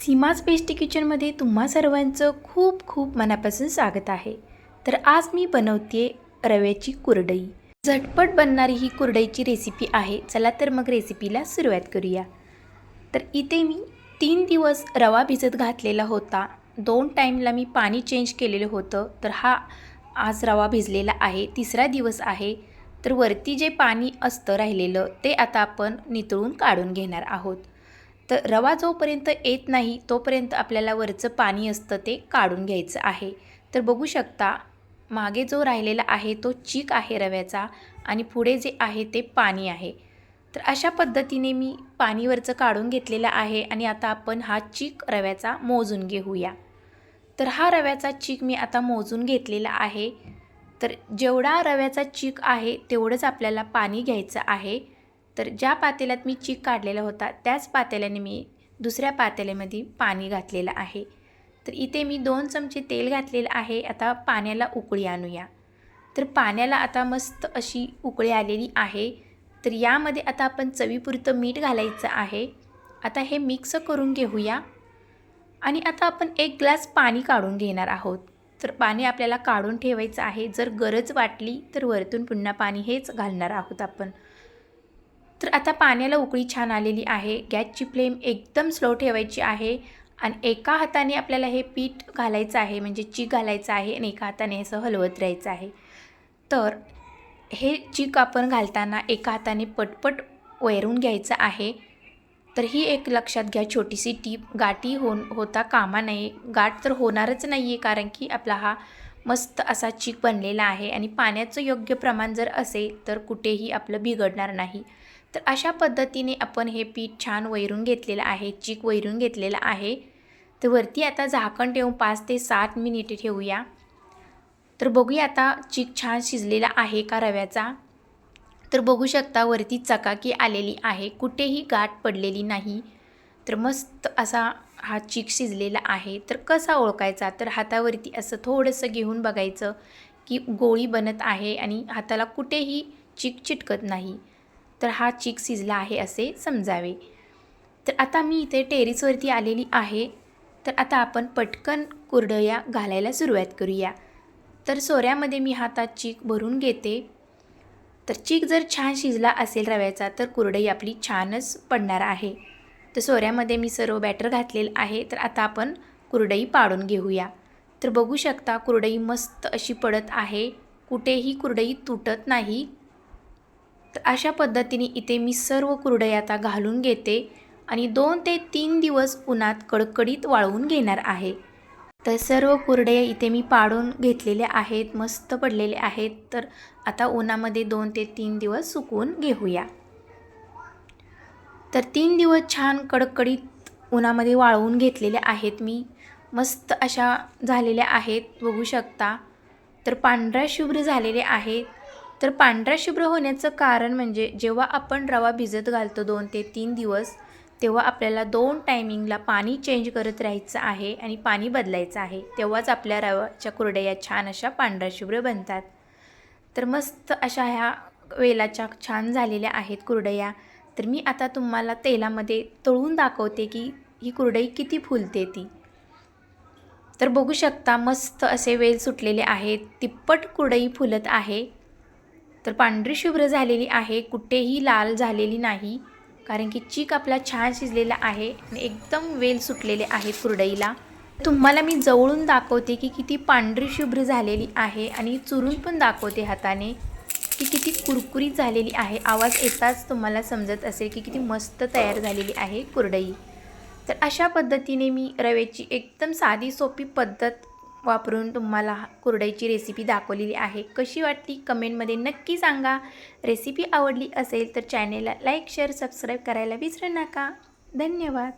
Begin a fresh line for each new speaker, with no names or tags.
Seema's pastry किचनमध्ये तुम्हा सर्वांचं खूप खूप मनापासून स्वागत आहे. तर आज मी बनवते रव्याची कुरडई. झटपट बनणारी ही कुरडईची रेसिपी आहे. चला तर मग रेसिपीला सुरुवात करूया. तर इथे मी तीन दिवस रवा भिजत घातलेला होता. दोन टाईमला मी पाणी चेंज केलेलं होतं. तर हा आज रवा भिजलेला आहे. तिसरा दिवस आहे. तर वरती जे पाणी असतं राहिलेलं ते आता आपण नितळून काढून घेणार आहोत. तर रवा जोपर्यंत येत नाही तोपर्यंत आपल्याला वरचं पाणी असतं ते काढून घ्यायचं आहे. तर बघू शकता मागे जो राहिलेला आहे तो चीक आहे रव्याचा आणि पुढे जे आहे ते पाणी आहे. तर अशा पद्धतीने मी पाणीवरचं काढून घेतलेलं आहे आणि आता आपण हा चीक रव्याचा मोजून घेऊया. तर हा रव्याचा चीक मी आता मोजून घेतलेला आहे. तर जेवढा रव्याचा चीक आहे तेवढंच आपल्याला पाणी घ्यायचं आहे. तर ज्या पातेल्यात मी चीक काढलेला होता त्याच पातेल्याने मी दुसऱ्या पातेल्यामध्ये पाणी घातलेलं आहे. तर इथे मी दोन चमचे तेल घातलेलं आहे आता पाण्याला उकळी आणूया. तर पाण्याला आता मस्त अशी उकळी आलेली आहे. तर यामध्ये आता आपण चवीपुरतं मीठ घालायचं आहे. आता हे मिक्स करून घेऊया. आणि आता आपण एक ग्लास पाणी काढून घेणार आहोत. तर पाणी आपल्याला काढून ठेवायचं आहे. जर गरज वाटली तर वरतून पुन्हा पाणी हेच घालणार आहोत आपण. तर आता पाण्याला उकळी छान आलेली आहे. गॅसची फ्लेम एकदम स्लो ठेवायची आहे आणि एका हाताने आपल्याला हे पीठ घालायचं आहे म्हणजे चीक घालायचं आहे आणि एका हाताने असं हलवत राहायचं आहे. तर हे चीक आपण घालताना एका हाताने पटपट वैरून घ्यायचं आहे. तर ही एक लक्षात घ्या छोटीशी टीप. गाठी हो होता कामा नये. गाठ तर होणारच नाही आहे कारण की आपला हा मस्त असा चीक बनलेला आहे आणि पाण्याचं योग्य प्रमाण जर असेल तर कुठेही आपलं बिघडणार नाही. तर अशा पद्धतीने आपण हे पीठ छान वैरून घेतलेलं आहे चीक वैरून घेतलेलं आहे. तर वरती आता झाकण ठेवून पाच ते सात मिनिटे ठेवूया. तर बघूया आता चीक छान शिजलेला आहे का रव्याचा? तर बघू शकता वरती चकाकी आलेली आहे कुठेही गाठ पडलेली नाही. तर मस्त असा हा चीक शिजलेला आहे. तर कसा ओळखायचा? तर हातावरती असं थोडंसं घेऊन बघायचं की गोळी बनत आहे आणि हाताला कुठेही चीक चिटकत नाही. तर हा चीक शिजला आहे असे समजावे. तर आता मी इथे टेरिसवरती आलेली आहे. तर आता आपण पटकन कुरडया घालायला सुरुवात करूया. तर सोऱ्यामध्ये मी हातात चीक भरून घेते. तर चीक जर छान शिजला असेल रव्याचा तर कुरडई आपली छानच पडणार आहे. तर सोऱ्यामध्ये मी सर्व बॅटर घातलेलं आहे. तर आता आपण कुरडई पाडून घेऊया. तर बघू शकता कुरडई मस्त अशी पडत आहे. कुठेही कुरडई तुटत नाही. तर अशा पद्धतीने इथे मी सर्व कुरडई आता घालून घेते आणि दोन ते तीन दिवस उन्हात कडकडीत वाळवून घेणार आहे. तर सर्व कुरडया इथे मी पाडून घेतलेल्या आहेत मस्त पडलेले आहेत. तर आता उन्हामध्ये दोन ते तीन दिवस सुकवून घेऊया. तर तीन दिवस छान कडकडीत उन्हामध्ये वाळवून घेतलेल्या आहेत मी. मस्त अशा झालेल्या आहेत बघू शकता. तर पांढऱ्या शुभ्र झालेले आहेत. तर पांढरा शुभ्र होण्याचं कारण म्हणजे जेव्हा आपण रवा भिजत घालतो दोन ते तीन दिवस तेव्हा आपल्याला दोन टायमिंगला पाणी चेंज करत राहायचं आहे आणि पाणी बदलायचं आहे. तेव्हाच आपल्या रवाच्या कुरडया छान अशा पांढऱ्या शुभ्र बनतात. तर मस्त अशा ह्या वेलाच्या छान झालेल्या आहेत कुरडया. तर मी आता तुम्हाला तेलामध्ये तळून दाखवते की ही कुरडई किती फुलते ती. तर बघू शकता मस्त असे वेल सुटलेले आहेत. तिप्पट कुरडई फुलत आहे. तर पांढरी शुभ्र झालेली आहे कुठेही लाल झालेली नाही. कारण की चीक आपला छान शिजलेला आहे आणि एकदम वेल सुटलेले आहे कुरडईला. तुम्हाला मी जवळून दाखवते की किती पांढरी शुभ्र झालेली आहे आणि चुरून पण दाखवते हाताने की किती कुरकुरीत झालेली आहे. आवाज येताच तुम्हाला समजत असेल की किती मस्त तयार झालेली आहे कुरडई. तर अशा पद्धतीने मी रव्याची एकदम साधी सोपी पद्धत वापरून तुम्हाला कुरडईची रेसिपी दाखवलेली आहे. कशी वाटली? कमेंटमध्ये नक्की सांगा. रेसिपी आवडली असेल तर चॅनेलला लाईक शेअर सबस्क्राईब करायला विसरू नका. धन्यवाद.